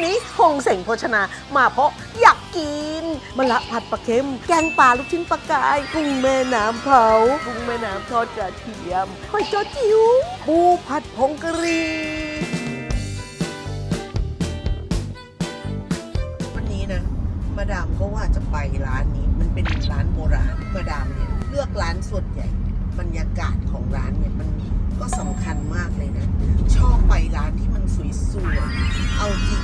วันนี้ฮงเสงโภชนา มาเพราะอยากกินมะละผัดปลาเค็ม แกงป่าลูกชิ้นปลากาย กุ้งแม่น้ำเผา กุ้งแม่น้ำทอดกระเทียมหอยจ้อจิ๋วปูผัดผงกะหรี่วันนี้นะ มาดามก็ว่าจะไปร้านนี้ มันเป็นร้านโบราณ มาดามเนี่ย เลือกร้านส่วนใหญ่ บรรยากาศของร้านเนี่ยมัน ก็สำคัญมากเลยนะ ชอบไปร้านที่มันสวยๆ เอาจริง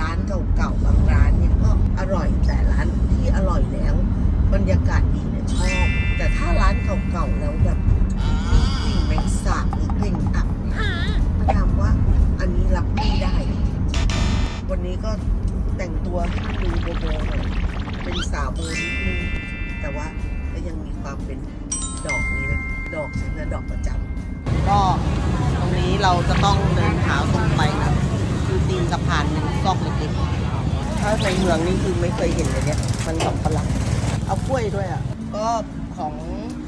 ร้านเก่าๆ บางร้านเนี่ยก็อร่อยแต่ร้านที่อร่อยแล้ว บรรยากาศดีเนี่ยชอบ แต่ถ้าร้านเก่าๆ แล้วแบบมีกลิ่นแมงสาบหรือกลิ่นอับเนี่ยมาดามว่าอันนี้รับไม่ได้ วันนี้ก็แต่งตัวให้มันดูโบๆหน่อยเป็นสาวโบนิดนึงแต่ว่าก็ยังมีความเป็นดอกนี้นะ ดอกฉันนะดอกประจำ ก็ตรงนี้เราจะต้องเดินเท้าตรงไปนะคือตีนสะพานหนึ่งซอกเล็กๆถ้าในเมืองนี่คือไม่เคยเห็นเลยเนี่ย มันสำปะหลังเอากล้วยด้วยอะ ก็ของ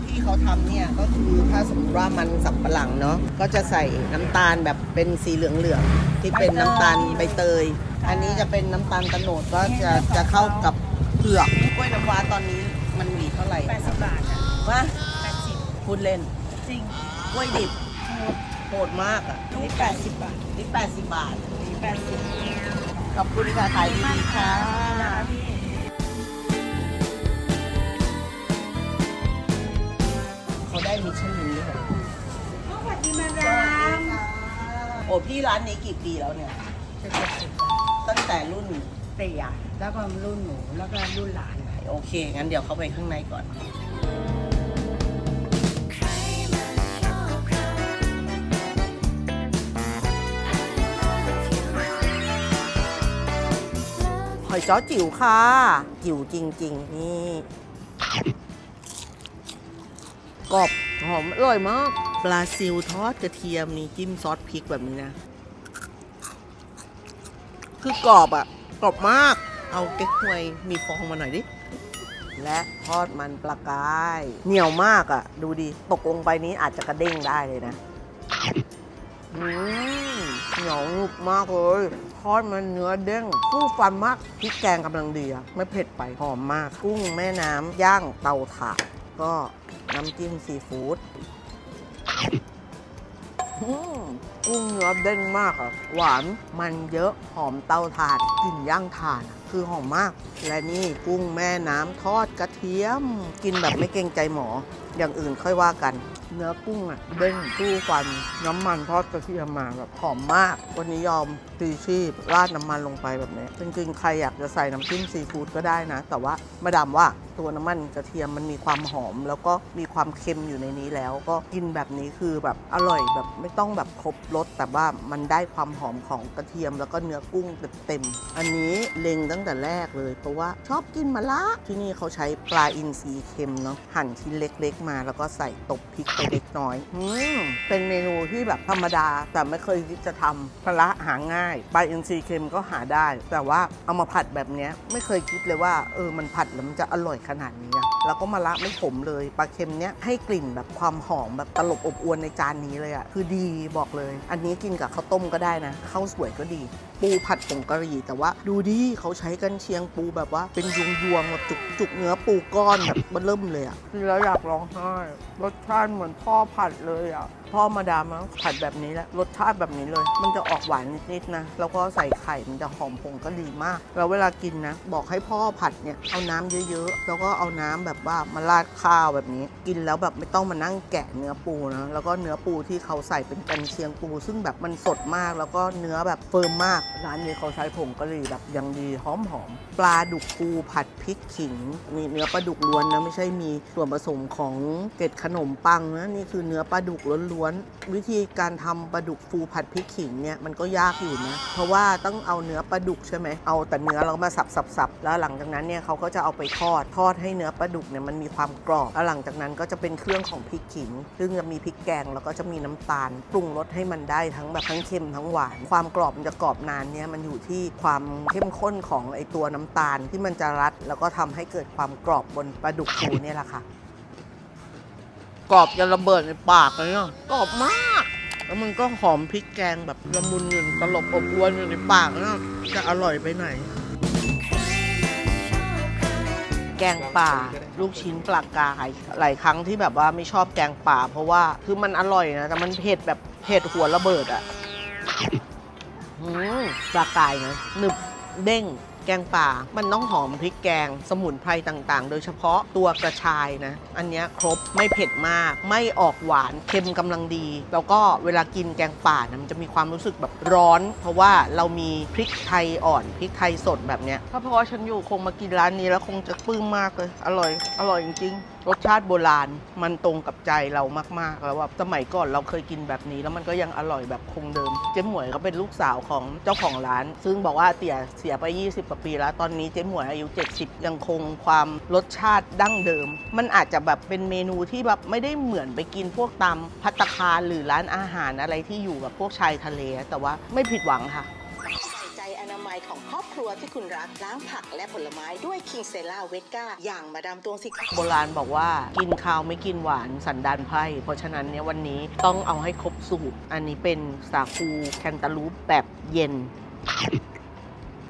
ที่เขาทำเนี่ยก็คือถ้าสมมติว่ามันสับปะหลังเนาะก็จะใส่น้ำตาลแบบเป็นสีเหลืองๆที่เป็นน้ำตาลใบเตย อันนี้จะเป็นน้ำตาลตะโนดก็จะจะเข้ากับเผือกกล้วยน้ำว้าตอนนี้มันหวีเท่าไหร่80บาทอะวะ80พูดเล่น จริงกล้วยดิบ โหดมากอะนี่80บาทนี่80บาทนี่80ขอบคุณค่ะขายดีๆค่ะนะคะพี่เขาได้มิชลินด้วยเหรอสวัสดีมาดามโอ้พี่ร้านนี้กี่ปีแล้วเนี่ยตั้งแต่รุ่นเตี่ยแล้วก็รุ่นหนูแล้วก็รุ่นหลาน โอเค งั้นเดี๋ยวเข้าไปข้างในก่อน อยจ้อจิ๋วค่ะ จิ๋วจริง ๆ นี่กรอบหอมอร่อยมาก ปลาซิวทอดกระเทียมนี่จิ้มซอสพริกแบบนี้นะ คือกรอบอะกรอบมาก เอาเก๊กฮวยมีฟองมาหน่อยดิ และทอดมันปลากาย เหนียวมากอะดูดิ ตกลงไปนี้อาจจะกระเด้งได้เลยนะ อืมเหนียวหนุบมากเลยทอดมันเนื้อเด้งฟู่ฟันมากพริกแกงกำลังดีอะไม่เผ็ดไปหอมมาก กุ้งแม่น้ำย่างเตาถ่านก็น้ำจิ้มซีฟู้ดกุ้งเนื้อเด้งมากอะหวานมันเยอะหอมเตาถ่านกลิ่นย่างถ่านคือหอมมาก และนี่กุ้งแม่น้ำทอดกระเทียม กินแบบไม่เกรงใจหมอ อย่างอื่นค่อยว่ากัน เนื้อกุ้งอะเด้งตู้ฟันน้ำมันทอดกระเทียมมาแบบหอมมาก วันนี้ยอมตีชีพราดน้ำมันลงไปแบบนี้จริงๆ ใครอยากจะใส่น้ำจิ้มซีฟู้ดก็ได้นะ แต่ว่ามาดามว่าตัวน้ำมันกระเทียมมันมีความหอม แล้วก็มีความเค็มอยู่ในนี้แล้ว ก็กินแบบนี้คือแบบอร่อยแบบไม่ต้องแบบครบรสแต่ว่ามันได้ความหอมของกระเทียม แล้วก็เนื้อกุ้งเต็มๆอันนี้เล็งตั้งแต่แรกเลยเพราะว่าชอบกินมะละที่นี่เขาใช้ปลาอินทรีเค็มเนาะหั่นชิ้นเล็กๆมาแล้วก็ใส่ตบพริกไปเล็กน้อยอืมเป็นเมนูที่แบบธรรมดา แต่ไม่เคยคิดจะทำปลาละหาง่ายปลาอินทรีย์เค็มก็หาได้ แต่ว่าเอามาผัดแบบนี้ไม่เคยคิดเลยว่าเออมันผัดแล้วมันจะอร่อยขนาดนี้แล้วก็มะละไม่ขมเลยปลาเค็มเนี้ยให้กลิ่นแบบความหอมแบบตลบอบอวนในจานนี้เลยอะคือดีบอกเลย อันนี้กินกับข้าวต้มก็ได้นะข้าวสวยก็ดี ปูผัดผงกะหรี่แต่ว่าดูดิเขาใช้กันเชียงปูแบบว่าเป็นยวงๆแบบจุกจุกเนื้อปูก้อนแบบเบิ่มเลยอะกินแล้วอยากร้องไใช่รสชาติเหมือนพ่อผัดเลยอะพ่อมาดามอะผัดแบบนี้แหละรสชาติแบบนี้เลย มันจะออกหวานนิดๆนะ แล้วก็ใส่ไข่มันจะหอมผงกะหรี่มาก แล้วเวลากินนะ บอกให้พ่อผัดเนี่ยเอาน้ำเยอะๆ แล้วก็เอาน้ำแบบว่ามาราดข้าวแบบนี้ กินแล้วแบบไม่ต้องมานั่งแกะเนื้อปูนะ แล้วก็เนื้อปูที่เขาใส่เป็นกันเชียงปู ซึ่งแบบมันสดมากแล้วก็เนื้อแบบเฟิร์มมากร้านนี้เขาใช้ผงกะหรี่แบบย่างดีหอมหอมๆปลาดุกปูผัดพริกขิงนี่เนื้อปลาดุกล้วนนะไม่ใช่มีส่วนผสมของเกล็ดขนมปังนะนี่คือเนื้อปลาดุกล้วนๆ วิธีการทำปลาดุกฟูผัดพริกขิงเนี่ยมันก็ยากอยู่นะ เพราะว่าต้องเอาเนื้อปลาดุกใช่ไหมเอาแต่เนื้อเรามาสับสับสับแล้วหลังจากนั้นเนี่ยเขาก็จะเอาไปทอดทอดให้เนื้อปลาดุกเนี่ยมันมีความกรอบแล้วหลังจากนั้นก็จะเป็นเครื่องของพริกขิง ซึ่งจะมีพริกแกงแล้วก็จะมีน้ำตาลปรุงรสให้มันได้ทั้งแบบทั้งเค็มทั้งหวาน ความกรอบมันจะกรอบนานเนี่ยมันอยู่ที่ความเข้มข้นของไอตัวน้ำตาลที่มันจะรัด แล้วก็ทำให้เกิดความกรอบบนปลาดุกฟูเนี่ยแหละค่ะ กรอบจะระเบิดในปากเลยเนาะกรอบมาก แล้วมันก็หอมพริกแกงแบบละมุนอยู่ตลบอบอวนอยู่ในปากเนาะจะอร่อยไปไหน แกงป่าลูกชิ้นปลากายหลายครั้งที่แบบว่าไม่ชอบแกงป่า เพราะว่าคือมันอร่อยนะ แต่มันเผ็ดแบบเผ็ดหัวระเบิดอะอืมปลากายนะหนึบเด้ง แกงป่า มันต้องหอมพริกแกง สมุนไพรต่างๆ โดยเฉพาะตัวกระชายนะ อันนี้ครบไม่เผ็ดมาก ไม่ออกหวานเค็มกำลังดี แล้วก็เวลากินแกงป่านะมันจะมีความรู้สึกแบบร้อน เพราะว่าเรามีพริกไทยอ่อนพริกไทยสดแบบเนี้ยถ้าเพราะว่าฉันอยู่คงมากินร้านนี้แล้วคงจะปลื้มมากเลย อร่อยอร่อยจริงๆรสชาติโบราณมันตรงกับใจเรามาก ๆ แล้วว่าสมัยก่อนเราเคยกินแบบนี้ แล้วมันก็ยังอร่อยแบบคงเดิม เจ๊หมวยก็เป็นลูกสาวของเจ้าของร้าน ซึ่งบอกว่าเตี่ยเสียไป 20กว่าปีแล้ว ตอนนี้เจ๊หมวยอายุ 70 ยังคงความรสชาติดั้งเดิม มันอาจจะแบบเป็นเมนูที่แบบไม่ได้เหมือนไปกินพวกตามพัตตาคารหรือร้านอาหารอะไรที่อยู่กับพวกชายทะเล แต่ว่าไม่ผิดหวังค่ะ มัยของครอบครัวที่คุณรักล้างผักและผลไม้ด้วยคิงเซล่าเวก้าอย่างมาดามตวงสิคะโบราณบอกว่ากินข้าวไม่กินหวานสันดานไพร่เพราะฉะนั้นเนี่ยวันนี้ต้องเอาให้ครบสูตร อันนี้เป็นสาคูแคนตาลูปแบบเย็น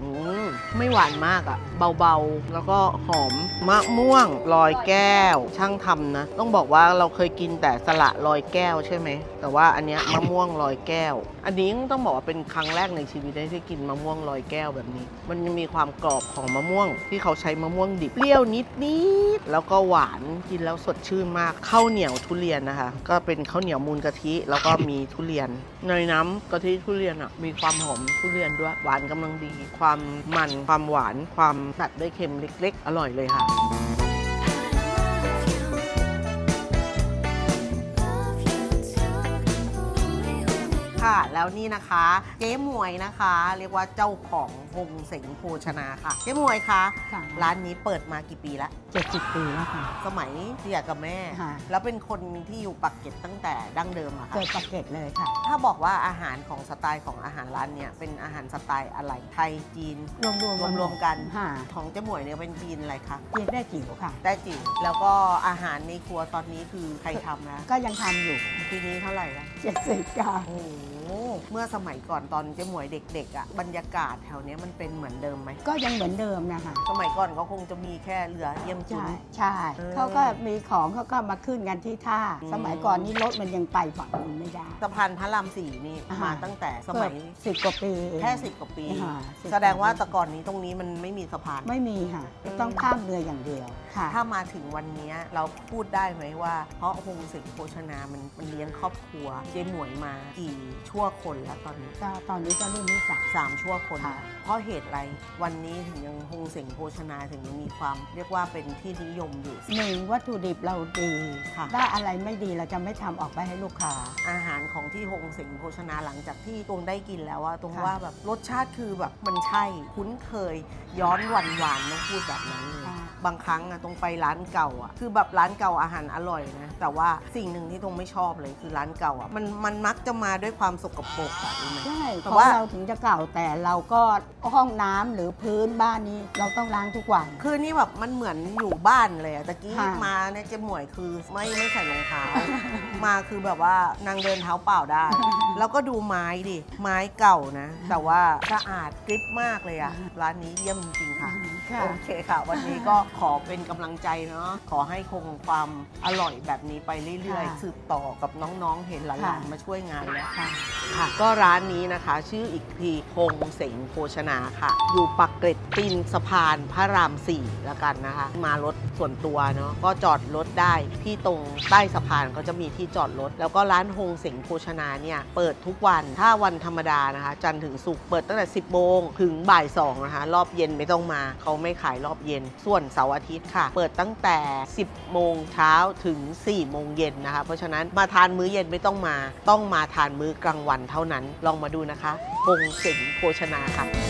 อืมไม่หวานมากอะ่ะ เบาๆ แล้วก็หอมมะม่วงลอยแก้ว ช่างทำนะ ต้องบอกว่าเราเคยกินแต่สละลอยแก้วใช่ไหมแต่ว่าอันเนี้ยมะม่วงลอยแก้ว อันนี้ต้องบอกว่าเป็นครั้งแรกในชีวิตที่กินมะม่วงลอยแก้วแบบนี้ มันยังมีความกรอบของมะม่วง ที่เขาใช้มะม่วงดิบเปรี้ยวนิดนิดแล้วก็หวานกินแล้วสดชื่นมากข้าวเหนียวทุเรียนนะคะ ก็เป็นข้าวเหนียวมูลกะทิแล้วก็มีทุเรียน ในน้ำกะทิทุเรียนอะมีความหอมทุเรียนด้วยหวานกำลังดี ความมันความหวานความตัดด้วยเค็มเล็ก ๆ อร่อยเลยค่ะ ค่ะ แล้วนี่นะคะ เจ๊หมวยนะคะ เรียกว่าเจ้าของพงเสงโภชนาค่ะ เจ๊หมวยคะค่ะ ร้านนี้เปิดมากี่ปีแล้วเจ็ดสิบปีแล้วค่ะ สมัยเสียกับแม่ ค่ะ แล้วเป็นคนที่อยู่ปักเกร็ดตั้งแต่ดั้งเดิมอะเกิค่ะดปากเกร็ดเลยค่ะ ถ้าบอกว่าอาหารของสไตล์ของอาหารร้านเนี่ยเป็นอาหารสไตล์อะไรไทยจีน รวมรวมรวมๆกัน ค่ะของเจ๊หมวยเนี่ยเป็นจีนอะไรคะกินได้จิ๋วค่ะ แต้จิ๋วแล้วก็อาหารในครัวตอนนี้คือใครทำนะก็ยังทำอยู่ปีนี้เท่าไหร่ละเจ็ดสิบค่ะโอ้โห เมื่อสมัยก่อนตอนเจ๊หมวยเด็กๆอะบรรยากาศแถวเนี้ยมันเป็นเหมือนเดิมไหมก็ยังเหมือนเดิมนะคะสมัยก่อนก็คงจะมีแค่เรือเยี่ยมจุน ใช่ใช่เออเขาก็มีของเขาก็มาขึ้นกันที่ท่า อืม สมัยก่อนนี่รถมันยังไปฝั่งนู้นไม่ได้ สะพานพระรามสี่นี่อ่ามาตั้งแต่สมัยสิบกว่าปีเองแค่สิบกว่าปี อ่า10 แสดงว่าแต่ก่อนนี้ตรงนี้มันไม่มีสะพาน ไม่มีค่ะอืมต้องข้ามเรืออย่างเดียวค่ะ ถ้ามาถึงวันนี้เราพูดได้ไหมว่า เพราะฮงสิงโภชนามันมันเลี้ยงครอบครัว เจ๊หมวยมากี่ชั่วคนแล้วตอนนี้ก็ตอนนี้ก็รุ่นที่สาม สามชั่วคน ค่ะ เพราะเหตุอะไรวันนี้ถึงยังฮงสิงโภชนาถึงยังมีความ เรียกว่าเป็นที่นิยมอยู่ หนึ่งวัตถุดิบเราดีค่ะ ถ้าอะไรไม่ดีเราจะไม่ทำออกไปให้ลูกค้า อาหารของที่ฮงสิงโภชนาหลังจากที่ตรงได้กินแล้วว่าตรงค่ะ ว่าแบบรสชาติคือแบบมันใช่คุ้นเคยย้อนหวานหวานๆต้องพูดแบบนั้นเลยค่ะ บางครั้งอะตรงไปร้านเก่าอะคือแบบร้านเก่าอาหารอร่อยนะ แต่ว่าสิ่งหนึ่งที่ตรงไม่ชอบเลยคือร้านเก่าอะมันมันมักจะมาด้วยความสกปรกอะรู้ไหม ใช่แต่ของว่า เราถึงจะเก่าแต่เราก็ห้องน้ำหรือพื้นบ้านนี้เราต้องล้างทุกวัน คือนี่แบบมันเหมือนอยู่บ้านเลยอะตะกี้ค่ะ มาเนี่ยเจ๊หมวยคือไม่ไม่ใส่รองเท้า มาคือแบบว่านางเดินเท้าเปล่าได้ แล้วก็ดูไม้ดิ ไม้เก่านะ แต่ว่าสะอาดกริบมากเลยอะร้านนี้เยี่ยมจริงๆค่ะ ค่ะ โอเคค่ะ วันนี้ก็ขอเป็นกำลังใจเนาะขอให้คงความอร่อยแบบนี้ไปเรื่อยค่ะ ๆ สืบต่อกับน้องๆเห็นหลานค่ะๆมาช่วยงานแล้ว ค่ะ ค่ะก็ร้านนี้นะคะ ชื่ออีกทีพงเสงโภชนาค่ะ อยู่ปักเกร็ดตีนสะพานพระรามสี่แล้วกันนะคะ มารถ ส่วนตัวเนาะก็จอดรถได้ที่ตรงใต้สะพานก็จะมีที่จอดรถ แล้วก็ร้านฮงเสงโภชนาเนี่ยเปิดทุกวันถ้าวันธรรมดานะคะ จันทร์ถึงศุกร์เปิดตั้งแต่ 10 โมง ถึงบ่าย2นะคะ รอบเย็นไม่ต้องมา เขาไม่ขายรอบเย็น ส่วนเสาร์อาทิตย์ค่ะ เปิดตั้งแต่ 10 โมงเช้าถึง 4 โมงเย็นนะคะ เพราะฉะนั้นมาทานมื้อเย็นไม่ต้องมา ต้องมาทานมื้อกลางวันเท่านั้น ลองมาดูนะคะฮงเสงโภชนาค่ะ